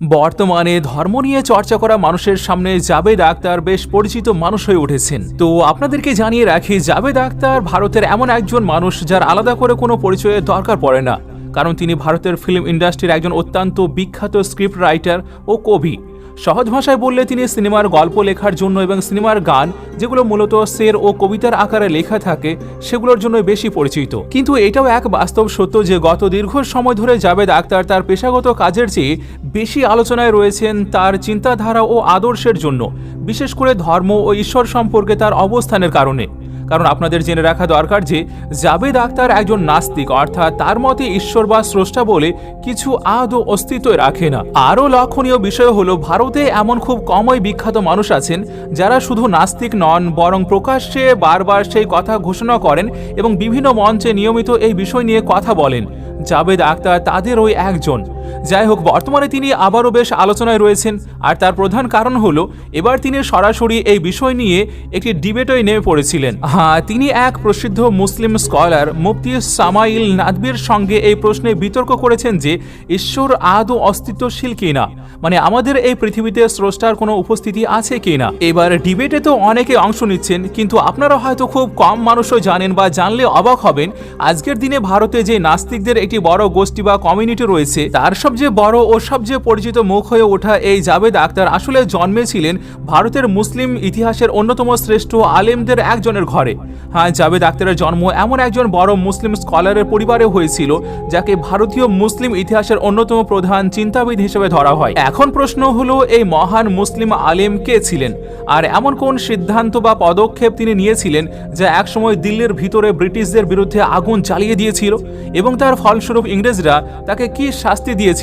বর্তমানে ধর্ম নিয়ে চর্চা করা মানুষের সামনে জাবেদ আক্তার বেশ পরিচিত মানুষ হয়ে উঠেছেন। তো আপনাদেরকে জানিয়ে রাখি, জাবেদ আক্তার ভারতের এমন একজন মানুষ যার আলাদা করে কোনো পরিচয়ের দরকার পড়ে না। কারণ তিনি ভারতের ফিল্ম ইন্ডাস্ট্রির একজন অত্যন্ত বিখ্যাত স্ক্রিপ্ট রাইটার ও কবি। সহজ ভাষায় বললে তিনি সিনেমার গল্প লেখার জন্য এবং সিনেমার গান, যেগুলো মূলত শের ও কবিতার আকারে লেখা থাকে, সেগুলোর জন্য বেশি পরিচিত। কিন্তু এটাও এক বাস্তব সত্য যে গত দীর্ঘ সময় ধরে জাবেদ আক্তার তার পেশাগত কাজের চেয়ে বেশি আলোচনায় রয়েছেন তার চিন্তাধারা ও আদর্শের জন্য, বিশেষ করে ধর্ম ও ঈশ্বর সম্পর্কে তার অবস্থানের কারণে। কারণ আপনাদের জেনে রাখা দরকার যে জাবেদ আক্তার একজন নাস্তিক, অর্থাৎ তার মতে ঈশ্বর বা স্রষ্টা বলে কিছু আদৌ অস্তিত্ব রাখে না। আরও লক্ষণীয় বিষয় হলো, ভারতে এমন খুব কমই বিখ্যাত মানুষ আছেন যারা শুধু নাস্তিক নন, বরং প্রকাশ্যে বারবার সেই কথা ঘোষণা করেন এবং বিভিন্ন মঞ্চে নিয়মিত এই বিষয় নিয়ে কথা বলেন। জাবেদ আক্তার তাদের ওই একজন। যাই হোক, বর্তমানে তিনি আবারও বেশ আলোচনায় রয়েছেন। আর তার প্রধান কারণ হলো, এবার তিনি সরাসরি এই বিষয় নিয়ে একটি ডিবেটই নেমে পড়েছিলেন। হ্যাঁ তিনি এক প্রসিদ্ধ মুসলিম স্কলার, মুফতি সামাইল নাদবির সঙ্গে এই প্রশ্নে বিতর্ক করেছেন যে, ঈশ্বর আদৌ অস্তিত্বশীল কিনা? মানে আমাদের এই পৃথিবীতে স্রষ্টার কোনো উপস্থিতি আছে কিনা? এবার ডিবেটে তো অনেকে অংশ নিচ্ছেন, কিন্তু আপনারা হয়তো খুব কম মানুষও জানেন বা জানলে অবাক হবেন, আজকের দিনে ভারতে যে নাস্তিকদের একটি বড় গোষ্ঠী বা কমিউনিটি রয়েছে, তার সবচেয়ে বড় ও সবচেয়ে পরিচিত মুখ হয়ে ওঠা এই জাবেদ আক্তার আসলে জন্মেছিলেন ভারতের মুসলিম ইতিহাসের অন্যতম শ্রেষ্ঠ আলেমদের একজনের ঘরে। হ্যাঁ জাবেদ আক্তারের জন্ম এমন একজন বড় মুসলিম স্কলারের পরিবারে হয়েছিল, যাকে ভারতীয় মুসলিম ইতিহাসের অন্যতম প্রধান চিন্তাবিদ হিসেবে ধরা হয়। এখন প্রশ্ন হলো, এই মহান মুসলিম আলেম কে ছিলেন? আর এমন কোন সিদ্ধান্ত বা পদক্ষেপ তিনি নিয়েছিলেন, যা একসময় দিল্লির ভিতরে ব্রিটিশদের বিরুদ্ধে আগুন চালিয়ে দিয়েছিল? এবং তার ফলস্বরূপ ইংরেজরা তাকে কি শাস্তি দিয়েছিল?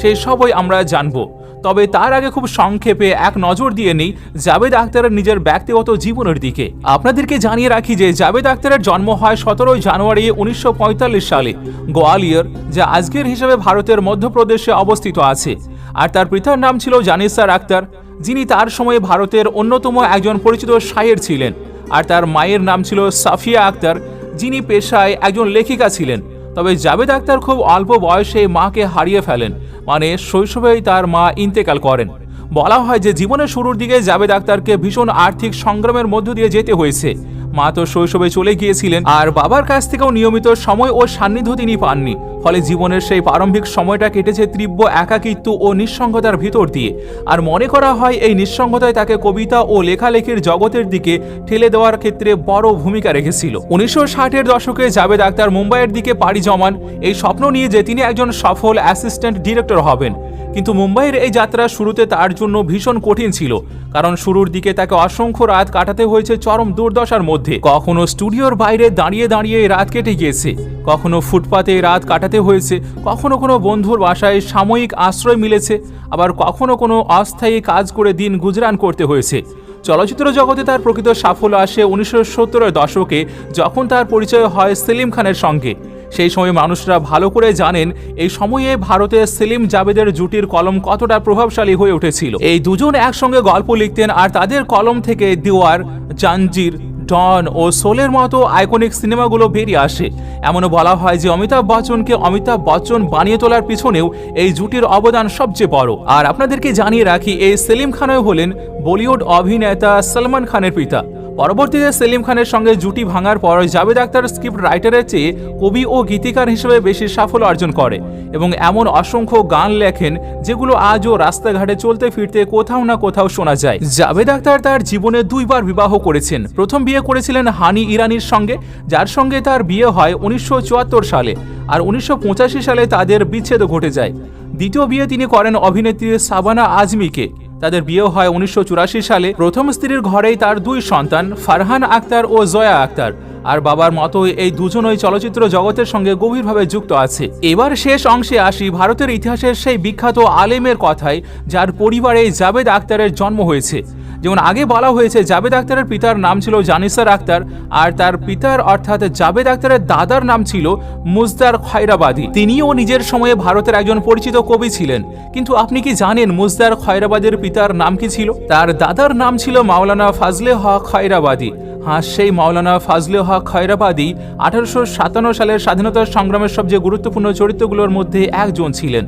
সেই সবই আমরা জানব। তবে তার আগে খুব সংক্ষেপে এক নজর দিয়ে নেই জাবেদ আক্তারের নিজের ব্যক্তিগত জীবনের দিকে। আপনাদেরকে জানিয়ে রাখি যে জাবেদ আখতারের জন্ম হয় সতেরোই জানুয়ারি উনিশশো পঁয়তাল্লিশ সালে। গোয়ালিয়র, যা আজকের হিসেবে ভারতের মধ্যপ্রদেশে অবস্থিত আছে। আর তার পিতার নাম ছিল জানিসার আক্তার যিনি তার সময়ে ভারতের অন্যতম একজন পরিচিত শায়ের ছিলেন। আর তার মায়ের নাম ছিল সাফিয়া আক্তার যিনি পেশায় একজন লেখিকা ছিলেন। তবে জাবেদ আক্তার খুব অল্প বয়সে মাকে হারিয়ে ফেলেন। মানে শৈশবেই তার মা ইন্তেকাল করেন। বলা হয় যে জীবনের শুরুর দিকে জাবেদ আক্তারকে ভীষণ আর্থিক সংগ্রামের মধ্য দিয়ে যেতে হয়েছে। মা তো শৈশবে চলে গিয়েছিলেন, আর বাবার কাছ থেকেও নিয়মিত সময় ও সান্নিধ্য তিনি পাননি। ফলে জীবনের সেই প্রারম্ভিক সময়টা কেটেছে তীব্র একাকিত্ব ও নিঃসঙ্গতার ভিতর দিয়ে। আর মনে করা হয়, এই নিঃসঙ্গতায় তাকে কবিতা ও লেখালেখির জগতের দিকে ঠেলে দেওয়ার ক্ষেত্রে বড় ভূমিকা রেখেছিল। উনিশশো ষাটের দশকে জাবেদ আক্তার মুম্বাইয়ের দিকে পাড়ি জমান, এই স্বপ্ন নিয়ে যে তিনি একজন সফল অ্যাসিস্ট্যান্ট ডিরেক্টর হবেন। কিন্তু মুম্বাইয়ের এই যাত্রা শুরুতে তার জন্য ভীষণ কঠিন ছিল, কারণ শুরুর দিকে তাকে অসংখ্য রাত কাটাতে হয়েছে চরম দুর্দশার মধ্যে। কখনো স্টুডিওর বাইরে দাঁড়িয়ে দাঁড়িয়ে রাত কেটে গিয়েছে, কখনো ফুটপাতে রাত কাটাতে হয়েছে, কখনো কোনো বন্ধুর বাসায় সাময়িক আশ্রয় মিলেছে, আবার কখনো কোনো অস্থায়ী কাজ করে দিন গুজরান করতে হয়েছে। চলচ্চিত্র জগতে তার প্রকৃত সাফল্য আসে উনিশশো সত্তরের দশকে, যখন তার পরিচয় হয় সেলিম খানের সঙ্গে। সেই সময় মানুষরা ভালো করে জানেন এই সময়ে ভারতে সেলিম জাবেদের জুটির কলম কতটা প্রভাবশালী হয়ে উঠেছিল। এই দুজন একসঙ্গে গল্প লিখতেন আর তাদের কলম থেকে দিওয়ার, জাঞ্জির, ডন ও সোলের মতো আইকনিক সিনেমাগুলো বেরিয়ে আসে। এমনও বলা হয় যে অমিতাভ বচ্চনকে অমিতাভ বচ্চন বানিয়ে তোলার পিছনেও এই জুটির অবদান সবচেয়ে বড়। আর আপনাদেরকে জানিয়ে রাখি, এই সেলিম খানও হলেন বলিউড অভিনেতা সলমান খানের পিতা। পরবর্তীতে সেলিম খানের সঙ্গে জুটি ভাঙার পর জাবেদ আক্তার স্ক্রিপ্ট রাইটারের চেয়ে কবি ও গীতিকার হিসেবে বেশি সাফল্য অর্জন করে এবং এমন অসংখ্য গান লেখেন যেগুলো আজও রাস্তাঘাটে চলতে ফিরতে কোথাও না কোথাও শোনা যায়। জাবেদ আক্তার তার জীবনে দুইবার বিবাহ করেছেন। প্রথম বিয়ে করেছিলেন হানি ইরানির সঙ্গে, যার সঙ্গে তার বিয়ে হয় উনিশশো চুয়াত্তর সালে আর উনিশশো পঁচাশি সালে তাদের বিচ্ছেদ ঘটে যায়। দ্বিতীয় বিয়ে তিনি করেন অভিনেত্রী সাবানা আজমিকে। তাদের বিয়ে হয় উনিশশো চুরাশি সালে। প্রথম স্ত্রীর ঘরেই তার দুই সন্তান, ফারহান আক্তার ও জয়া আক্তার। আর বাবার মতোই এই দুজনই চলচ্চিত্র জগতের সঙ্গে গভীরভাবে যুক্ত আছে। এবার শেষ অংশে আসি ভারতের ইতিহাসের সেই বিখ্যাত আলেমের কথায়, যার পরিবারে জাবেদ আক্তারের জন্ম হয়েছে। যেমন আগে বলা হয়েছে, জাবেদ আক্তারের পিতার নাম ছিল জানিসার আক্তার, আর তার পিতার অর্থাৎ জাবেদ আক্তারের দাদার নাম ছিল মুজদার খয়রাবাদী। তিনিও নিজের সময়ে ভারতের একজন পরিচিত কবি ছিলেন। কিন্তু আপনি কি জানেন মুজদার খয়রাবাদের পিতার নাম কি ছিল? তার দাদার নাম ছিল মাওলানা ফাজলে হক খয়রাবাদী। হ্যাঁ সেই মাওলানা ফাজলে হক খয়রাবাদী আঠারোশো সাতান্ন সালের স্বাধীনতা সংগ্রামের সবচেয়ে গুরুত্বপূর্ণ চরিত্রগুলোর মধ্যে একজন ছিলেন।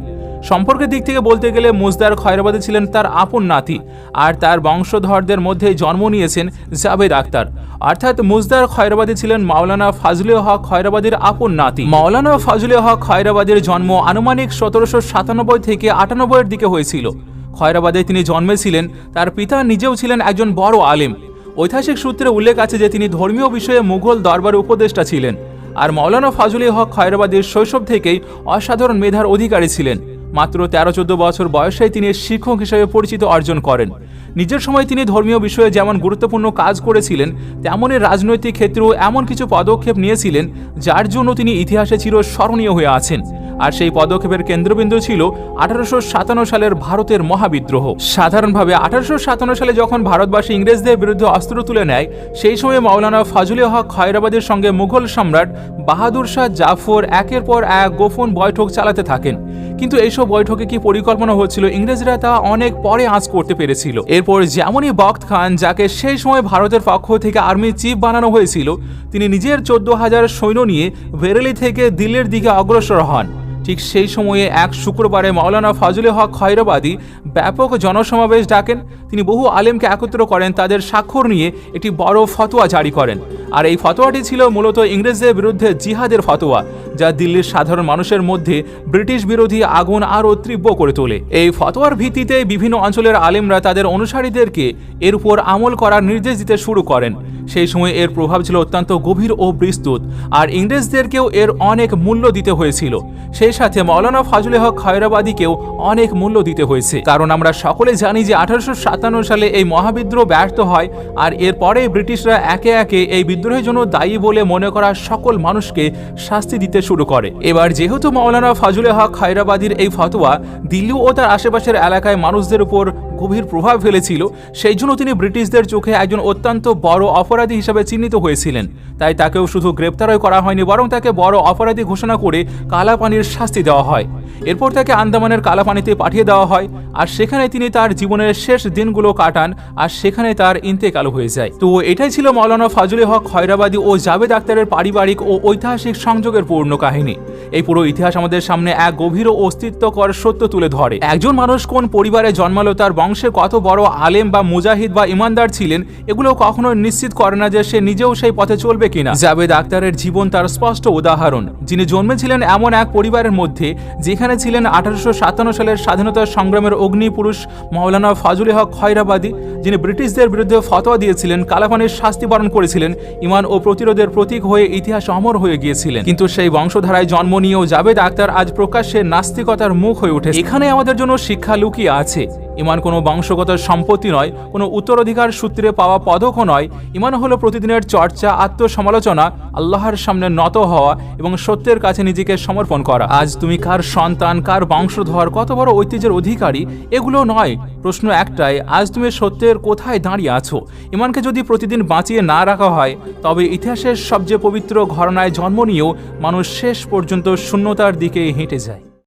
সম্পর্কের দিক থেকে বলতে গেলে মুজদার খয়রাবাদী ছিলেন তার আপন নাতি, আর তার বংশধরদের মধ্যে জন্ম নিয়েছেন জাবেদ আক্তার অর্থাৎ মুজদার খয়রাবাদী ছিলেন মাওলানা ফাজলে হক খয়রাবাদের আপন নাতি। মাওলানা ফাজলে হক খয়রাবাদের জন্ম আনুমানিক সতেরোশো সাতানব্বই থেকে আটানব্বইয়ের দিকে হয়েছিল। খয়রাবাদে তিনি জন্মেছিলেন, তার পিতা নিজেও ছিলেন একজন বড় আলেম। ঐতিহাসিক সূত্রে উল্লেখ আছে যে তিনি ধর্মীয় বিষয়ে মুঘল দরবার উপদেষ্টা ছিলেন, আর মৌলানা ফাজুলি হক খয়রাবাদের শৈশব থেকেই অসাধারণ মেধার অধিকারী ছিলেন। মাত্র তেরো চোদ্দ বছর বয়সে তিনি শিক্ষক হিসেবে পরিচিত অর্জন করেন। নিজের সময় তিনি ধর্মীয় বিষয়ে যেমন গুরুত্বপূর্ণ কাজ করেছিলেন, তেমনই রাজনৈতিক ক্ষেত্রেও এমন কিছু পদক্ষেপ নিয়েছিলেন, যার জন্য তিনি ইতিহাসে চির স্মরণীয় হয়ে আছেন। আর সেই পদক্ষেপের কেন্দ্রবিন্দু ছিল আঠারোশো সাতান্ন সালের ভারতের মহাবিদ্রোহ। সাধারণভাবে আঠারোশো সাতান্ন সালে যখন ভারতবাসী ইংরেজদের বিরুদ্ধে অস্ত্র তুলে নেয়, সেই সময় মাওলানা ফাজুলে হক খয়রাবাদের সঙ্গে মুঘল সম্রাট বাহাদুর শাহ জাফর একের পর এক গোপন বৈঠক চালাতে থাকেন। কিন্তু এইসব বৈঠকে কি পরিকল্পনা হচ্ছিল ইংরেজরা তা অনেক পরে আঁচ করতে পেরেছিল। এরপর যেমনই বক্ত খান, যাকে সেই সময় ভারতের পক্ষ থেকে আর্মি চিফ বানানো হয়েছিল, তিনি নিজের চোদ্দ হাজার সৈন্য নিয়ে বেরেলি থেকে দিল্লির দিকে অগ্রসর হন। ঠিক সেই সময়ে এক শুক্রবারে মাওলানা ফাজুলে হক খয়রাবাদী ব্যাপক জনসমাবেশ ডাকেন। তিনি বহু আলেমকে একত্র করেন, তাদের স্বাক্ষর নিয়ে একটি বড় ফতোয়া জারি করেন। আর এই ফতোয়াটি ছিল মূলত ইংরেজদের বিরুদ্ধে জিহাদের ফতোয়া, যা দিল্লির সাধারণ মানুষের মধ্যে ব্রিটিশ বিরোধী আগুন আরও তীব্র করে তোলে। এই ফতোয়ার ভিত্তিতে বিভিন্ন অঞ্চলের আলেমরা তাদের অনুসারীদেরকে এর উপর আমল করার নির্দেশ দিতে শুরু করেন। সেই সময় এর প্রভাব ছিল অত্যন্ত গভীর ও বিস্তৃত, আর ইংরেজদেরকেও এর অনেক মূল্য দিতে হয়েছিল। সেই সাথে মৌলানা ফাজুলে হক খয়রাবাদীকেও অনেক মূল্য দিতে হয়েছে। কারণ আমরা সকলে জানি যে আঠারোশো সাতান্ন সালে এই মহাবিদ্রোহ ব্যর্থ হয়, আর এরপরে ব্রিটিশরা একে একে এই বিদ্রোহের জন্য দায়ী বলে মনে করা সকল মানুষকে শাস্তি দিতে শুরু করে। এবার যেহেতু মৌলানা ফাজুল হক হায়রাবাদির এই ফতোয়া দিল্লি ও তার আশেপাশের এলাকায় মানুষদের উপর গভীর প্রভাব ফেলেছিল, সেই জন্য তিনি ব্রিটিশদের চোখে একজন অত্যন্ত বড় অপরাধী হিসেবে চিহ্নিত হয়েছিলেন। তাই তাকেও শুধু গ্রেপ্তারই করা হয়নি, বরং তাকে বড় অপরাধী ঘোষণা করে কালাপানির শাস্তি দেওয়া হয়। এরপর তাকে আন্দামানের কালাপানিতে পাঠিয়ে দেওয়া হয়, আর সেখানে তিনি তার জীবনের শেষ দিনগুলো কাটান, আর সেখানে তার ইন্তেকাল হয়ে যায়। তো এটাই ছিল মৌলানা ফাজুলে হক খয়রাবাদী ও জাভেদ আক্তারের পারিবারিক ও ঐতিহাসিক সংযোগের পূর্ণ কাহিনী। এই পুরো ইতিহাস আমাদের সামনে এক গভীর ও অস্তিত্বকর সত্য তুলে ধরে। একজন মানুষ কোন পরিবারে জন্মালো, তার বংশে কত বড় আলেম বা মুজাহিদ বা ইমানদার ছিলেন, এগুলো কখনো নিশ্চিত করে না যে সে নিজেও সেই পথে চলবে কিনা। জাবেদ আক্তারের জীবন তার স্পষ্ট উদাহরণ। যিনি জন্মেছিলেন এমন এক পরিবারের মধ্যে, যেখানে ছিলেন আঠারোশো সাতান্ন সালের স্বাধীনতা সংগ্রামের অগ্নি পুরুষ মৌলানা ফাজুলে হক খয়রাবাদী, যিনি ব্রিটিশদের বিরুদ্ধে ফতোয়া দিয়েছিলেন কালাপানির শাস্তি বরণ করেছিলেন, ইমান ও প্রতিরোধের প্রতীক হয়ে ইতিহাস অমর হয়ে গিয়েছিলেন। কিন্তু সেই বংশধারায় জন্ম নিয়েও জাবেদ আক্তার আজ প্রকাশ্যে নাস্তিকতার মুখ হয়ে ওঠে এখানে আমাদের জন্য শিক্ষা লুকিয়ে আছে। ইমান কোনো বংশগত সম্পত্তি নয়, কোনো উত্তরাধিকার সূত্রে পাওয়া পদকও নয়। ইমান হলো প্রতিদিনের চর্চা, আত্মসমালোচনা, আল্লাহর সামনে নত হওয়া এবং সত্যের কাছে নিজেকে সমর্পণ করা। আজ তুমি কার সন্তান, কার বংশধর, কত বড় ঐতিহ্যের অধিকারী? এগুলো নয়। প্রশ্ন একটাই, আজ তুমি সত্যের কোথায় দাঁড়িয়ে আছো? ইমানকে যদি প্রতিদিন বাঁচিয়ে না রাখা হয়, তবে ইতিহাসের সবচেয়ে পবিত্র ঘটনায় জন্ম নিয়েও মানুষ শেষ পর্যন্ত শূন্যতার দিকে হেঁটে যায়।